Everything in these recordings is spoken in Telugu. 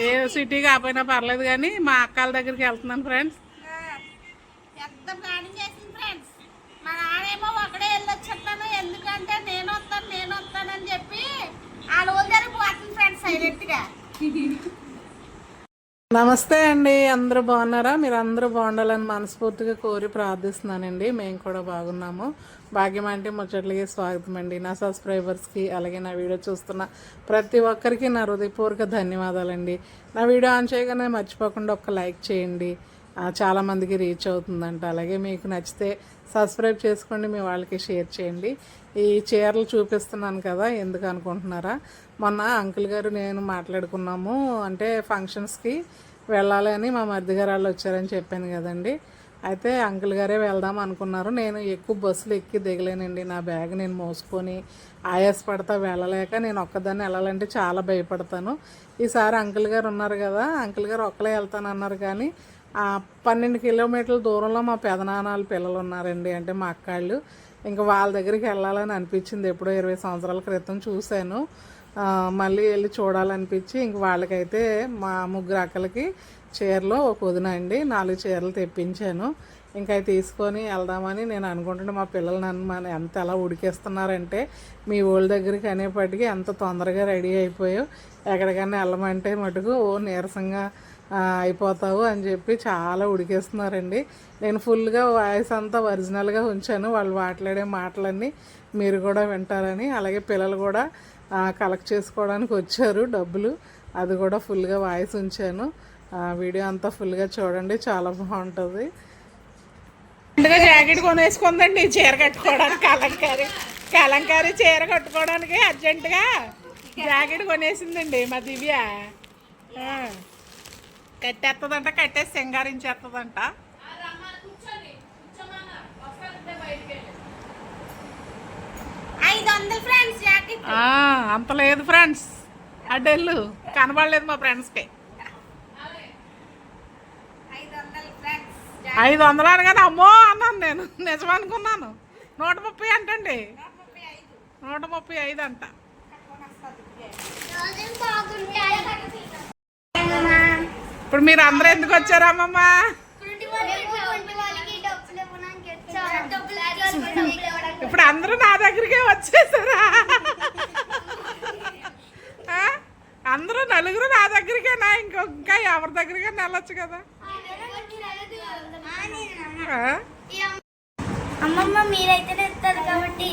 ఏ సిటీ కాకపోయినా పర్లేదు కానీ మా అక్కల దగ్గరికి వెళ్తున్నాను ఫ్రెండ్స్ పెద్ద ప్లానింగ్ చేసింది ఫ్రెండ్స్ మా నాన్నేమో ఒకడే వెళ్ళొచ్చేస్తాను ఎందుకంటే నేను వస్తాను నేను వస్తానని చెప్పి ఆ రోజు దగ్గర ఫ్రెండ్స్ సైలెంట్ నమస్తే అండి. అందరూ బాగున్నారా? మీరు అందరూ బాగుండాలని మనస్ఫూర్తిగా కోరి ప్రార్థిస్తున్నానండి. మేము కూడా బాగున్నాము. భాగ్యం అంటే ముచ్చట్లకి స్వాగతం అండి. నా సబ్స్క్రైబర్స్కి అలాగే నా వీడియో చూస్తున్న ప్రతి ఒక్కరికి నా హృదయపూర్వక ధన్యవాదాలండి. నా వీడియో ఆన్ చేయగానే మర్చిపోకుండా ఒక లైక్ చేయండి. చాలామందికి రీచ్ అవుతుందంట. అలాగే మీకు నచ్చితే సబ్స్క్రైబ్ చేసుకోండి మీ వాళ్ళకి షేర్ చేయండి. ఈ చీరలు చూపిస్తున్నాను కదా ఎందుకు అనుకుంటున్నారా? మొన్న అంకుల్ గారు నేను మాట్లాడుకున్నాము అంటే ఫంక్షన్స్కి వెళ్ళాలి అని మా మరిది వాళ్ళు వచ్చారని చెప్పాను కదండి. అయితే అంకుల్ గారే వెళ్దాం అనుకున్నారు. నేను ఎక్కువ బస్సులు ఎక్కి దిగలేనండి. నా బ్యాగ్ నేను మోసుకొని ఆయాస పడతా వెళ్ళలేక నేను ఒక్కదాన్ని వెళ్ళాలంటే చాలా భయపడతాను. ఈసారి అంకుల్ గారు ఉన్నారు కదా అంకుల్ గారు ఒక్కలే వెళ్తానన్నారు కానీ పన్నెండు కిలోమీటర్ల దూరంలో మా పెదనాన్నలు పిల్లలు ఉన్నారండి అంటే మా అక్కాళ్ళు. ఇంకా వాళ్ళ దగ్గరికి వెళ్ళాలని అనిపించింది. ఎప్పుడో ఇరవై సంవత్సరాల క్రితం చూశాను. మళ్ళీ వెళ్ళి చూడాలనిపించి ఇంక వాళ్ళకైతే మా ముగ్గురు అక్కలకి చీరలు ఒక వదిన అండి. నాలుగు చీరలు తెప్పించాను. ఇంకా అవి తీసుకొని వెళ్దామని నేను అనుకుంటున్నా మా పిల్లలు నన్ను మన ఎంత ఎలా ఉడికేస్తున్నారంటే మీ వాళ్ళ దగ్గరికి అనేప్పటికీ ఎంత తొందరగా రెడీ అయిపోయావు. ఎక్కడికైనా వెళ్ళమంటే మటుకు ఓ నీరసంగా అయిపోతావు అని చెప్పి చాలా ఉడికేస్తున్నారండి. నేను ఫుల్గా వాయిస్ అంతా ఒరిజినల్గా ఉంచాను. వాళ్ళు మాట్లాడే మాటలన్నీ మీరు కూడా వింటారని అలాగే పిల్లలు కూడా కలెక్ట్ చేసుకోవడానికి వచ్చారు డబ్బులు. అది కూడా ఫుల్గా వాయిస్ ఉంచాను. వీడియో అంతా ఫుల్గా చూడండి చాలా బాగుంటుంది. జాకెట్ కొనేసుకుందండి చీర కట్టుకోవడానికి కలంకారీ కలంకారీ చీర కట్టుకోవడానికి అర్జెంటుగా జాకెట్ కొనేసిందండి మా దివ్య. కట్టేస్తుందంట కట్టేసి సింగారించేస్తుందంట ఐదు వందలు ఫ్రెండ్స్ జాకెట్ ఆ, అంత లేదు ఫ్రెండ్స్ అడ్డెళ్ళు కనబడలేదు మా ఫ్రెండ్స్కి ఐదు వందలు అనగానే అమ్మో అన్నాను నేను నిజం అనుకున్నాను నూట ముప్పై అంటండి నూట ముప్పై ఐదు అంట. ఇప్పుడు మీరు అందరూ ఎందుకు వచ్చారమ్మమ్మ ఇప్పుడు అందరూ నా దగ్గరికే వచ్చేసారా? అందరూ నలుగురు నా దగ్గరికేనా? ఇంకో ఇంకా ఎవరి దగ్గరికైనా వెళ్ళొచ్చు కదా? అమ్మమ్మ మీరైతేనే ఇస్తారు కాబట్టి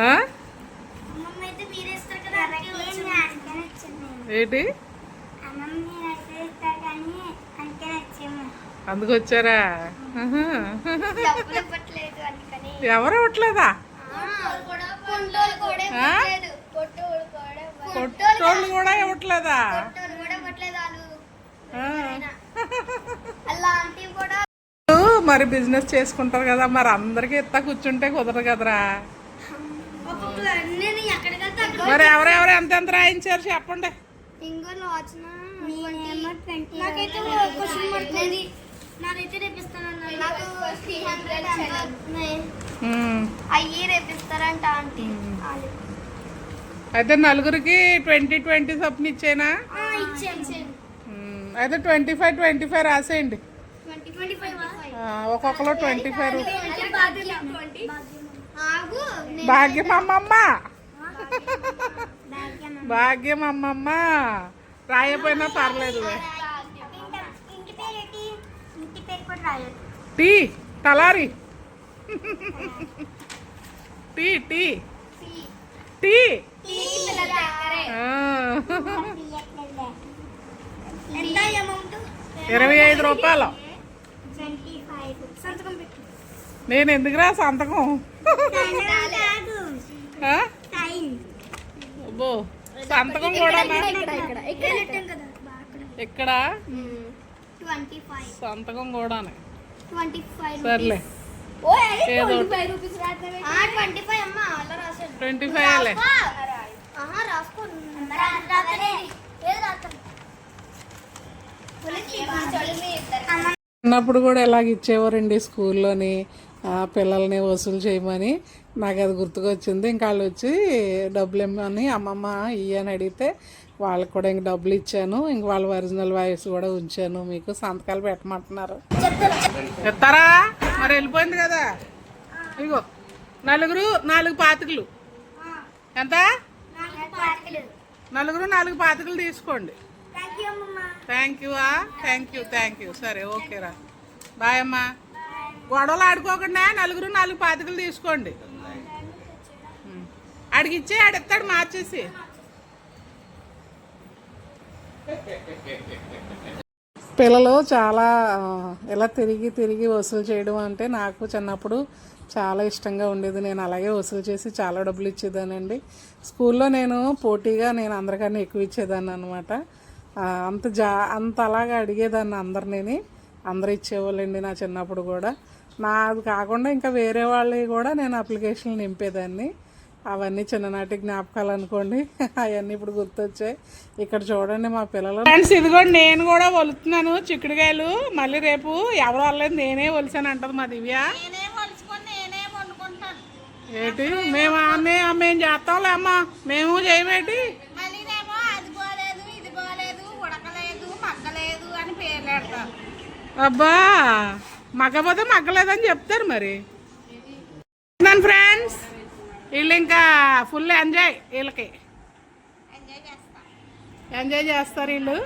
ఆ? అమ్మమ్మ అయితే మీరే ఇస్తారు కదా అలాగే వచ్చింది అందుకని వచ్చింది ఏంటి? అందుకు వచ్చారా ఎవరు ఇవ్వట్లేదా పొట్టోళ్ళు కూడా కొట్టోళ్ళు కూడా ఇవ్వట్లేదా మరి బిజినెస్ చేసుకుంటారు కదా మరి అందరికి ఎత్తా కూర్చుంటే కుదరదు కదరా. మరి ఎవరెవరు ఎంత ఎంత రాయించారు చెప్పండి. నాకైతే క్వశ్చన్ పడుతుంది. నాకైతే నాకు త్రీ హండ్రెడ్. అయ్యి రేపిస్తారంట ఆంటీ. అయితే నలుగురికి ట్వంటీ ట్వంటీ చొప్పున ఇచ్చేనా. అయితే twenty five twenty five రాసేయండి. Twenty twenty five. ఆ, ఒక్కొక్కరు ట్వంటీ ఫైవ్ ఆగు భాగ్యం అమ్మమ్మ. భాగ్యం అమ్మమ్మ రాయపోయినా పర్లేదు ఇంటి పేరు ఏంటి ఇంటి పేరు కూడా రాయదు T Talari T T T ఆ. ఎంత అమౌంట్ ఇరవై ఐదు రూపాయలు ట్వంటీ ఫైవ్ సంతకం పెట్టు నేను ఎందుకురా సంతకం కాదు ఆ? టైం అబ్బో సంతకం కూడా ఇక్కడ సంతకం కూడా సర్లే. ఏదో ట్వంటీ ఫైవ్ చిన్నప్పుడు కూడా ఇలాగ ఇచ్చేవారండి స్కూల్లోని ఆ, పిల్లల్ని వసూలు చేయమని నాకు అది గుర్తుకొచ్చింది. ఇంకా వాళ్ళు వచ్చి డబ్బులు ఇమ్మని అమ్మమ్మ ఇయ్యని అడిగితే వాళ్ళకి కూడా ఇంక డబ్బులు ఇచ్చాను. ఇంక వాళ్ళ ఒరిజినల్ వాయిస్ కూడా ఉంచాను. మీకు సంతకాలు పెట్టమంటున్నారు. ఇస్తారా మరి వెళ్ళిపోయింది కదా. ఇగో నలుగురు నాలుగు పాతికలు. ఎంత? నలుగురు నాలుగు పాతికలు తీసుకోండి. Thank you thank you thank you thank you సరే ఓకేరా. బాయ్ అమ్మా. గొడవలు ఆడుకోకుండా నలుగురు నాలుగు పాతికలు తీసుకోండి. అడిగిచ్చే అడుగుతాడు మార్చేసి. పిల్లలు చాలా ఇలా తిరిగి తిరిగి వసూలు చేయడం అంటే నాకు చిన్నప్పుడు చాలా ఇష్టంగా ఉండేది. నేను అలాగే వసూలు చేసి చాలా డబ్బులు ఇచ్చేదానండి. స్కూల్లో నేను పోటీగా నేను అందరికన్నా ఎక్కువ ఇచ్చేదాన్ని అనమాట అంత జా అంత అలాగా అడిగేదాన్ని అందరినీ అందరు ఇచ్చేవాళ్ళండి నా చిన్నప్పుడు కూడా. నాది కాకుండా ఇంకా వేరే వాళ్ళవి కూడా నేను అప్లికేషన్లు నింపేదాన్ని. అవన్నీ చిన్ననాటి జ్ఞాపకాలు అనుకోండి. అవన్నీ ఇప్పుడు గుర్తొచ్చాయి. ఇక్కడ చూడండి మా పిల్లలు. ఫ్రెండ్స్ ఇదిగోండి నేను కూడా వలుతున్నాను చిక్కుడుకాయలు. మళ్ళీ రేపు ఎవరు వాళ్ళలేదు నేనే వలిసాను అంటది మా దివ్య. ఏంటి? మేము అమ్మే మేము చేస్తాంలే అమ్మ. మేము చేయమేటి? అబ్బా మగ్గపోతే మగ్గలేదని చెప్తారు మరి. ఫ్రెండ్స్ వీళ్ళు ఇంకా ఫుల్ ఎంజాయ్ వీళ్ళకి ఎంజాయ్ చేస్తాం ఎంజాయ్ చేస్తారు వీళ్ళు.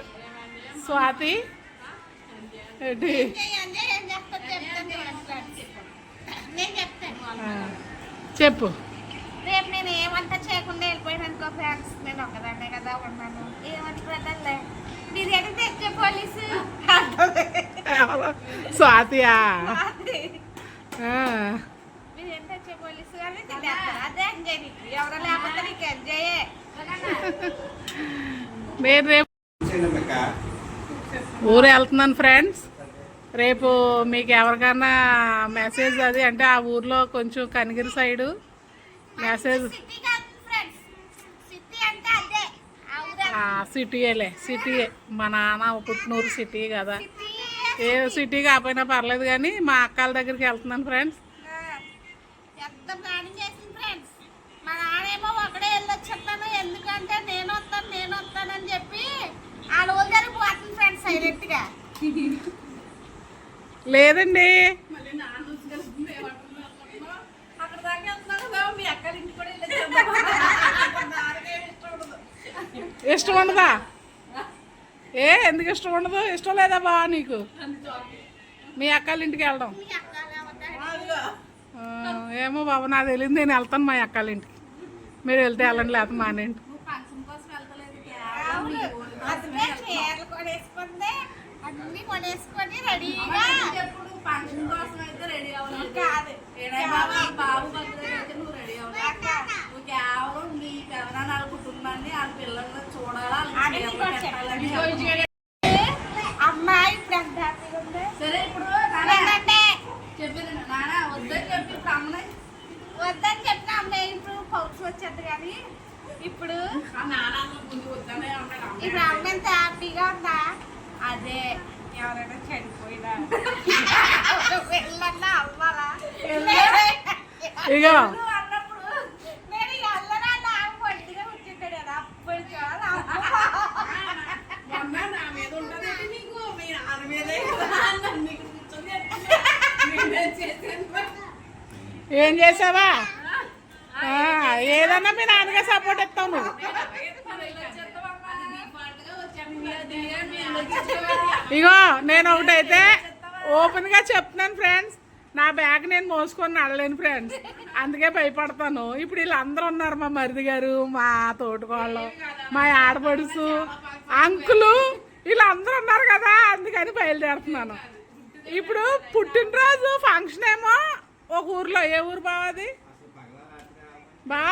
స్వాతి. ఏంటి? ఎంజాయ్ ఎంజాయ్ ఏం చేస్తారు చెప్తాను చూడండి friends. నేను చెప్తాను ఆ, చెప్పు. రేపు నేను ఏమంతా చేయకుండా వెళ్ళిపోయాను అనుకో ఫ్రెండ్స్ నేను ఒక్కదాన్నే కదా ఉన్నాను. ఏమంటారులే బిర్యానీ తెచ్చే పోలీసు? ఎవరు? స్వాతియా? మీరు రేపు. ఊరు వెళ్తున్నాను ఫ్రెండ్స్ రేపు మీకు ఎవరికైనా మెసేజ్ అది అంటే ఆ ఊర్లో కొంచెం కనిగిరి సైడు మెసేజ్ సిటీయేలే సిటీయే. మా నాన్న పుట్టినూరు సిటీ కదా. ఏ సిటీ కాకపోయినా పర్లేదు కానీ మా అక్కల దగ్గరికి వెళ్తున్నాను ఫ్రెండ్స్ ఎంత ప్లానింగ్ చేసింది ఫ్రెండ్స్ మా నాన్నేమో ఒకడే ఎందుకంటే నేను వస్తాను నేను వస్తానని చెప్పి ఆ రోజు పోతుంది ఫ్రెండ్స్ సైలెంట్గా. లేదండి. ఇష్టం ఉండదా? ఏ ఎందుకు ఇష్టం ఉండదు? ఇష్టం లేదా బా నీకు? మీ అక్కల ఇంటికి వెళ్ళడం. ఏమో బాబు నాకు తెలియదు నేను వెళ్తాను మా అక్కల ఇంటికి. మీరు వెళ్తే వెళ్ళండి లేకపోతే మానేంటి అవును. అందుకే చీరలు కొనేసుకుంది అన్ని కొనేసుకొని రెడీగా ఫంక్షన్ కోసం అయితే రెడీ అవ్వాలి కాదు. బాబు అయితే నువ్వు రెడీ అవ్వాలి నువ్వు కేవలం నీ పెదనాన్న కుటుంబాన్ని ఆ పిల్లల్ని చూడాలా నీకు. అమ్మాయి సరే ఇప్పుడు చెప్పింది నాన్న వద్దని చెప్పి ఇప్పుడు అమ్మని వద్దని చెప్పిన అమ్మాయి ఇప్పుడు పౌర్స్ వచ్చేది కానీ ఇప్పుడు. ఇప్పుడు అమ్మ ఎంత హ్యాపీగా ఉందా? అదే. ఎవరైనా చనిపోయినా. వెళ్ళన్నా అవ్వాలా? ఇక? ఏం చేసావా? ఆ, ఏదన్నా మీ నాన్నగా సపోర్ట్ ఇస్తావు నువ్వు మరి ఇలా చేస్తావమ్మా? default గా వచ్చాను. మీ అదిగా మీ అన్నకి ఇచ్చేవాడిని. ఇగో నేను ఒకటైతే ఓపెన్గా చెప్తున్నాను ఫ్రెండ్స్. నా బ్యాగ్ నేను మోసుకొని నడలేను ఫ్రెండ్స్. అందుకే భయపడతాను. ఇప్పుడు వీళ్ళందరూ ఉన్నారు మా మరిది గారు మా తోటికోళ్ళు మా ఆడపడుసు అంకులు వీళ్ళందరూ ఉన్నారు కదా అందుకని బయలుదేరుతున్నాను. ఇప్పుడు పుట్టినరోజు ఫంక్షన్ ఏమో ఒక ఊర్లో. ఏ ఊరు బావ అది? బా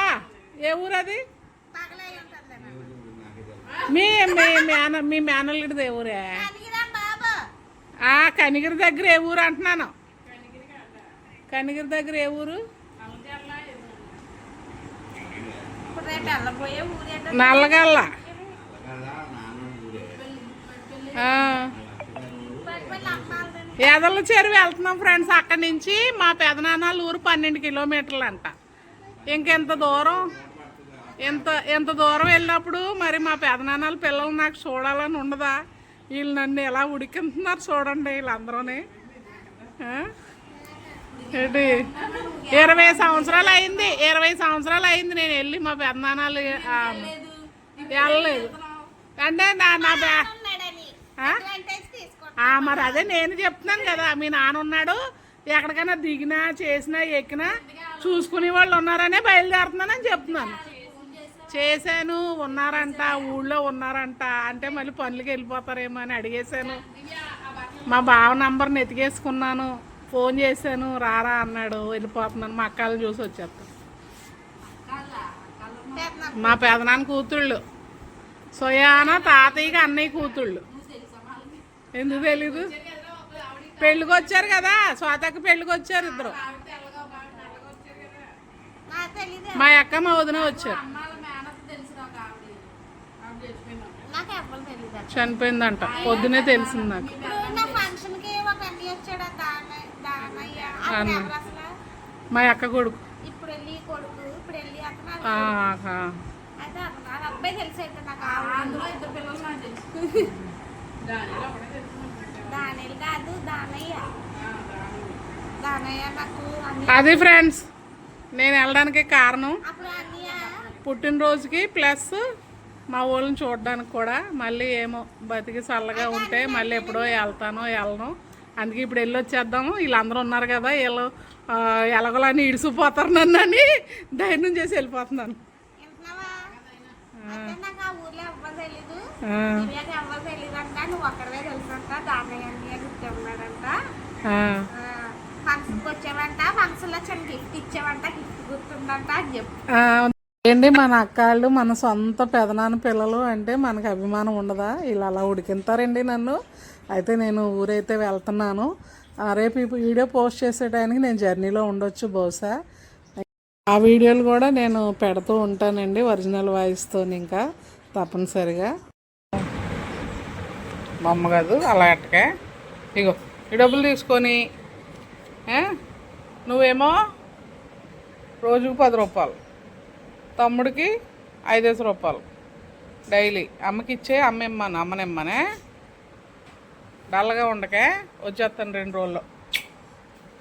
ఏ ఊరు అది? మీ మీ మేన మీ మేనల్లుడిది ఏ ఊరే? ఆ కనిగిరి దగ్గర ఏ ఊరు అంటున్నాను? కనిగిరి దగ్గర ఏ ఊరు? నల్లగల్ల. ఎదల చెరువు వెళ్తున్నాం ఫ్రెండ్స్ అక్కడి నుంచి. మా పెదనాన్నల ఊరు పన్నెండు కిలోమీటర్లు అంట ఇంకెంత దూరం? ఎంత ఎంత దూరం వెళ్ళినప్పుడు మరి మా పెదనాన్నల పిల్లలు నాకు చూడాలని ఉండదా? వీళ్ళు నన్ను ఎలా ఉడికిస్తున్నారు చూడండి వీళ్ళందరూని. ఆ? ఏంటి? ఇరవై సంవత్సరాలు అయింది ఇరవై సంవత్సరాలు అయింది నేను వెళ్ళి మా పెదనాన్నలు ఆ, వెళ్ళలేదు. అంటే నా నా మరి అదే నేను చెప్తున్నాను కదా మీ నాన్న ఉన్నాడు ఎక్కడికైనా దిగినా చేసినా ఎక్కినా చూసుకునే వాళ్ళు ఉన్నారనే బయలుదేరుతున్నానని చెప్తున్నాను. చేశాను ఉన్నారంట ఊళ్ళో ఉన్నారంట. అంటే మళ్ళీ పనులకి వెళ్ళిపోతారేమో అని అడిగేశాను. మా బావ నంబర్ని ఎతికేసుకున్నాను ఫోన్ చేశాను రారా అన్నాడు. వెళ్ళిపోతున్నాను. మా అక్కలు చూసి వచ్చేస్తాను. మా పెదనాన్న కూతుళ్ళు. సోయాన తాతయ్యకి అన్నయ్య కూతుళ్ళు. ఎందుకు తెలీదు? పెళ్ళికి వచ్చారు కదా. స్వాతక్క పెళ్ళికి వచ్చారు ఇద్దరు. మా అక్క మా వదిన వచ్చారు. చనిపోయిందంట. పొద్దునే తెలిసింది నాకు. మా అక్క కొడుకు. ఇప్పుడు వెళ్ళి కొడుకు ఇప్పుడు వెళ్ళి అతను ఆ, అది- ఫ్రెండ్స్ నేను వెళ్ళడానికి కారణం. పుట్టినరోజుకి ప్లస్ మా ఊళ్ళని చూడడానికి కూడా మళ్ళీ ఏమో బతికి చల్లగా ఉంటే మళ్ళీ ఎప్పుడో వెళ్తానో వెళ్ళను. అందుకే ఇప్పుడు వెళ్ళి వచ్చేద్దాము. వీళ్ళందరూ ఉన్నారు కదా వీళ్ళు ఎలాగోలని ఇడిసిపోతారు నన్ను అని ధైర్యం చేసి వెళ్ళిపోతున్నాను. ఏంటి? మన అక్కాళ్ళు మన సొంత పెదనాన్న పిల్లలు అంటే మనకు అభిమానం ఉండదా? వీళ్ళు అలా ఉడికింతారండి నన్ను. అయితే నేను ఊరైతే వెళ్తున్నాను. రేపు ఈ వీడియో పోస్ట్ చేసే టైంకి నేను జర్నీలో ఉండొచ్చు బహుశా. ఆ వీడియోలు కూడా నేను పెడుతూ ఉంటానండి ఒరిజినల్ వాయిస్తో ఇంకా తప్పనిసరిగా. బొమ్మ కాదు అలా అట్టకే. ఇగో ఈ డబ్బులు తీసుకొని నువ్వేమో రోజుకు పది రూపాయలు. తమ్ముడికి ఐదేసి రూపాయలు. డైలీ. అమ్మకి ఇచ్చే అమ్మ ఇమ్మను అమ్మనిమ్మనే. డల్గా ఉండకే వచ్చేస్తాను రెండు రోజుల్లో.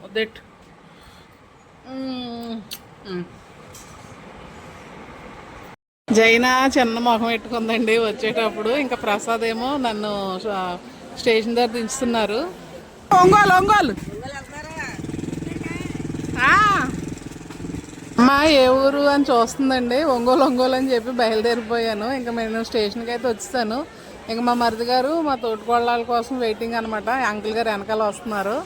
వద్దెట్టు జైన జైనా చిన్న మొహం పెట్టుకుందండి. వచ్చేటప్పుడు ఇంకా ప్రసాద్ ఏమో నన్ను స్టేషన్ దగ్గర దించుతున్నారు. ఒంగోలు ఒంగోలు ఆ. మా ఏ ఊరు అని చూస్తుందండి. ఒంగోలు ఒంగోలు అని చెప్పి బయలుదేరిపోయాను. ఇంకా నేను స్టేషన్కి అయితే వచ్చేసాను ఇంకా మా మరిది గారు మా తోటికోళ్ళ కోసం వెయిటింగ్ అనమాట అంకుల్ గారు వెనకాల వస్తున్నారు.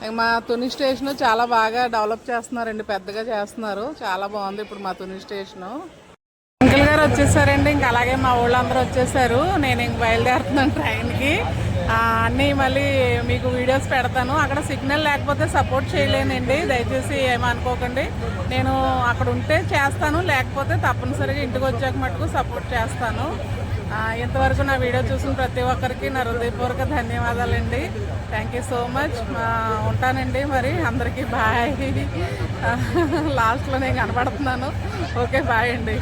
ఇంకా మా తుని స్టేషన్ చాలా బాగా డెవలప్ చేస్తున్నారండి. పెద్దగా చేస్తున్నారు. చాలా బాగుంది ఇప్పుడు మా తుని స్టేషను. అంకుల్ గారు వచ్చేసారండి. ఇంకా అలాగే మా ఊళ్ళందరూ వచ్చేసారు. నేను ఇంక బయలుదేరుతున్నాను ట్రైన్కి. అన్నీ మళ్ళీ మీకు వీడియోస్ పెడతాను. అక్కడ సిగ్నల్ లేకపోతే సపోర్ట్ చేయలేనండి. దయచేసి ఏమనుకోకండి. నేను అక్కడ ఉంటే చేస్తాను. లేకపోతే తప్పనిసరిగా ఇంటికి వచ్చాక మటుకు సపోర్ట్ చేస్తాను. ఇంతవరకు నా వీడియో చూసిన ప్రతి ఒక్కరికి నా హృదయపూర్వక ధన్యవాదాలండి. థ్యాంక్ యూ సో మచ్ ఉంటానండి మరి. అందరికీ బాయ్. లాస్ట్లో నేను కనపడుతున్నాను. ఓకే బాయ్ అండి.